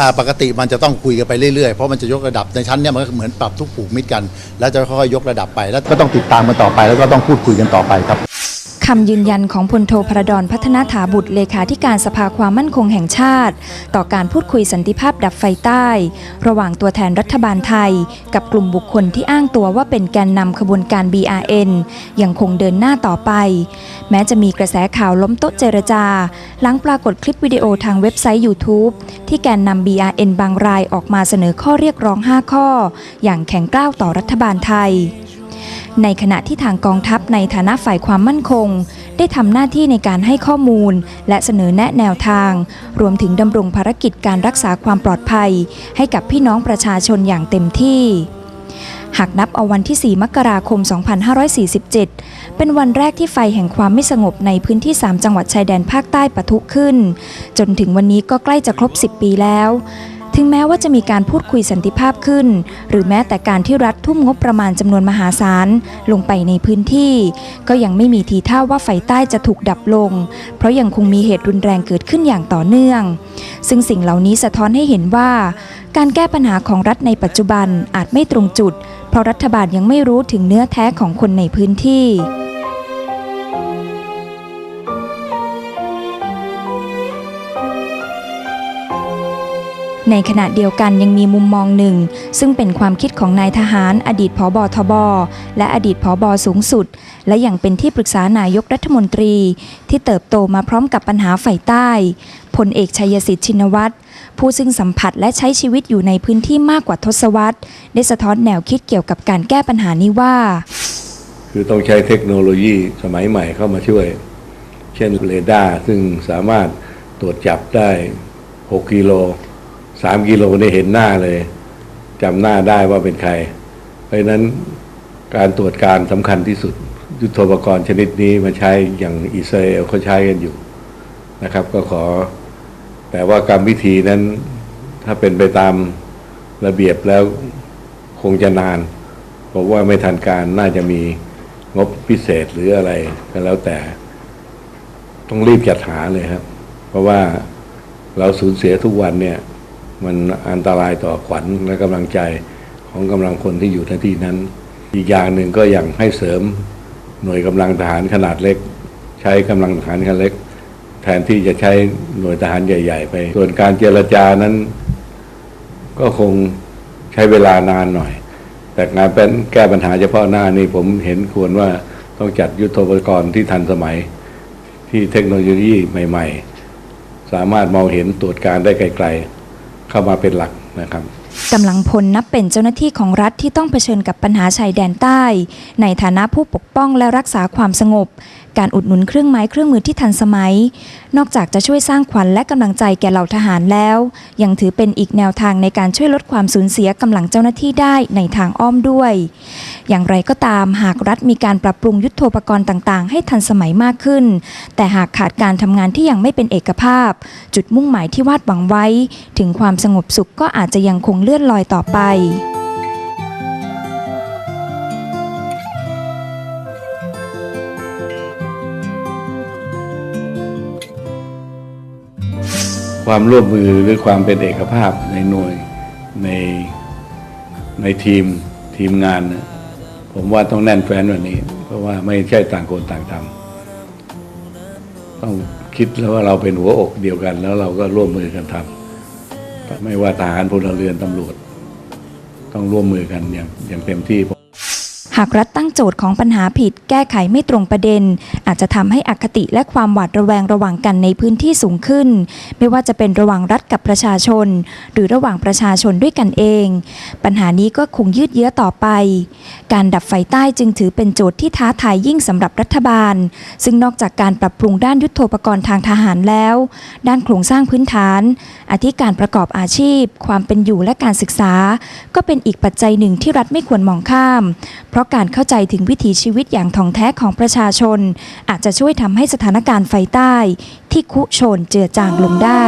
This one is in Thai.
อ่าปกติมันจะต้องคุยกันไปเรื่อยๆ เพราะมันจะยกระดับในชั้นเนี่ยมันก็เหมือนปรับทุกผูกมิตรกัน แล้วจะค่อยๆยกระดับไปแล้วก็ต้องติดตามกันต่อไป แล้วก็ต้องพูดคุยกันต่อไปครับำยืนยันของพลโทพระดอนพัฒนาถาบุตรเลขาธิการสภาความมั่นคงแห่งชาติ ต่อการพูดคุยสันติภาพดับไฟใต้ ระหว่างตัวแทนรัฐบาลไทย กับกลุ่มบุคคลที่อ้างตัวว่าเป็นแกนนำขบวนการ BRN ยังคงเดินหน้าต่อไป แม้จะมีกระแสข่าวล้มโต๊ะเจรจา หลังปรากฏคลิปวิดีโอทางเว็บไซต์ YouTube ที่แกนนำ BRN บางรายออกมาเสนอข้อเรียกร้อง 5 ข้อ อย่างแข็งกร้าวต่อรัฐบาลไทย ในขณะที่ทางกองทัพในฐานะฝ่ายความมั่นคง ได้ทำหน้าที่ในการให้ข้อมูล และเสนอแนะแนวทาง รวมถึงดำรงภารกิจการรักษาความปลอดภัย ให้กับพี่น้องประชาชนอย่างเต็มที่หากนับเอาวันที่ 4 มกราคม 2547 เป็นวันแรกที่ไฟแห่งความไม่สงบในพื้นที่ 3 จังหวัดชายแดนภาคใต้ปะทุขึ้น จนถึงวันนี้ก็ใกล้จะครบ 10 ปีแล้ว ถึงแม้ว่าจะมีการพูดคุยสันติภาพขึ้น หรือแม้แต่การที่รัฐทุ่มงบประมาณจำนวนมหาศาลลงไปในพื้นที่ ก็ยังไม่มีทีท่าว่าไฟใต้จะถูกดับลง เพราะยังคงมีเหตุรุนแรงเกิดขึ้นอย่างต่อเนื่อง ซึ่งสิ่งเหล่านี้สะท้อนให้เห็นว่า การแก้ปัญหาของรัฐในปัจจุบันอาจไม่ตรงจุด เพราะรัฐบาลยังไม่รู้ถึงเนื้อแท้ของคนในพื้นที่ ในขณะเดียวกันยังมีมุมมองหนึ่ง ซึ่งเป็นความคิดของนายทหาร อดีตผอบอทบ และอดีตผอบอสูงสุด และอยังเป็นที่ปรึกษานายกรัฐมนตรี ที่เติบโตมาพร้อมกับปัญหาไฟใต้พลเอกชัยสิทธิ์ชินวัตรผู้ซึ่งสัมผัสและใช้ชีวิตอยู่ในพื้นที่มากกว่าทศวรรษ ได้สะท้อนแนวคิดเกี่ยวกับการแก้ปัญหานี้ว่า คือต้องใช้เทคโนโลยีสมัยใหม่เข้ามาช่วย เช่นเรดาร์ซึ่งสามารถตรวจจับได้ 6 กิโล 3กิโลได้เห็นหน้าเลยจำหน้าได้ว่าเป็นใคร เพราะนั้นการตรวจการสำคัญที่สุด ยุทโธปกรณ์ชนิดนี้มาใช้อย่างอิสราเอลเขาใช้กันอยู่นะครับ ก็ขอ แต่ว่ากรรมวิธีนั้น ถ้าเป็นไปตามระเบียบแล้วคงจะนานเพราะว่าไม่ทันการน่าจะมีงบพิเศษหรืออะไรก็แล้วแต่ ต้องรีบจัดหาเลยครับ เพราะว่าเราสูญเสียทุกวันเนี่ย มันอันตรายต่อขวัญและกำลังใจของกำลังคนที่อยู่ในที่นั้น อีกอย่างหนึ่งก็อย่างให้เสริมหน่วยกำลังทหารขนาดเล็ก ใช้กำลังทหารขนาดเล็ก แทนที่จะใช้หน่วยทหารใหญ่ ๆ ไป ส่วนการเจรจานั้น ก็คงใช้เวลานานหน่อย แต่งานเป็นแก้ปัญหาเฉพาะหน้านี่ผมเห็นควรว่าต้องจัดยุทธปกรณ์ที่ทันสมัย ที่เทคโนโลยีใหม่ ๆ สามารถมองเห็นตรวจการได้ไกลๆ เข้ามาเป็นหลักนะครับกำลังพลนับเป็นเจ้าหน้าที่ของรัฐที่ต้องเผชิญกับปัญหาชายแดนใต้ ในฐานะผู้ปกป้องและรักษาความสงบ การอุดหนุนเครื่องไม้เครื่องมือที่ทันสมัย นอกจากจะช่วยสร้างขวัญและกำลังใจแก่เหล่าทหารแล้ว ยังถือเป็นอีกแนวทางในการช่วยลดความสูญเสียกำลังเจ้าหน้าที่ได้ในทางอ้อมด้วย อย่างไรก็ตามหากรัฐมีการปรับปรุงยุทโธปกรณ์ต่างๆ ให้ทันสมัยมากขึ้น แต่หากขาดการทำงานที่ยังไม่เป็นเอกภาพ จุดมุ่งหมายที่วาดหวังไว้ ถึงความสงบสุขก็อาจจะยังคงเลื่อนลอยต่อไปความร่วมมือหรือความเป็นเอกภาพในหน่วยในในทีมทีมงานนะ ผมว่าต้องแน่นแฟ้นวันนี้ เพราะว่าไม่ใช่ต่างคนต่างทำต้องคิดแล้วว่าเราเป็นหัวอกเดียวกัน แล้วเราก็ร่วมมือกันทำไม่ว่าทหารพลเรือนตำรวจ ต้องร่วมมือกันอย่างอย่างเต็มที่ หากรัฐตั้งโจทย์ของปัญหาผิดแก้ไขไม่ตรงประเด็น อาจจะทำให้อคติและความหวาดระแวงระหว่างกันในพื้นที่สูงขึ้น ไม่ว่าจะเป็นระหว่างรัฐกับประชาชน หรือระหว่างประชาชนด้วยกันเอง ปัญหานี้ก็คงยืดเยื้อต่อไป การดับไฟใต้จึงถือเป็นโจทย์ที่ท้าทายยิ่งสำหรับรัฐบาล ซึ่งนอกจากการปรับปรุงด้านยุทโธปกรณ์ทางทหารแล้ว ด้านโครงสร้างพื้นฐานอาทิการประกอบอาชีพ ความเป็นอยู่และการศึกษา ก็เป็นอีกปัจจัยหนึ่งที่รัฐไม่ควรมองข้ามเพราะราะการเข้าใจถึงวิถีชีวิตอย่างท่องแท้ของประชาชน อาจจะช่วยทำให้สถานการณ์ไฟใต้ ที่คุโชนเจือจางลงได้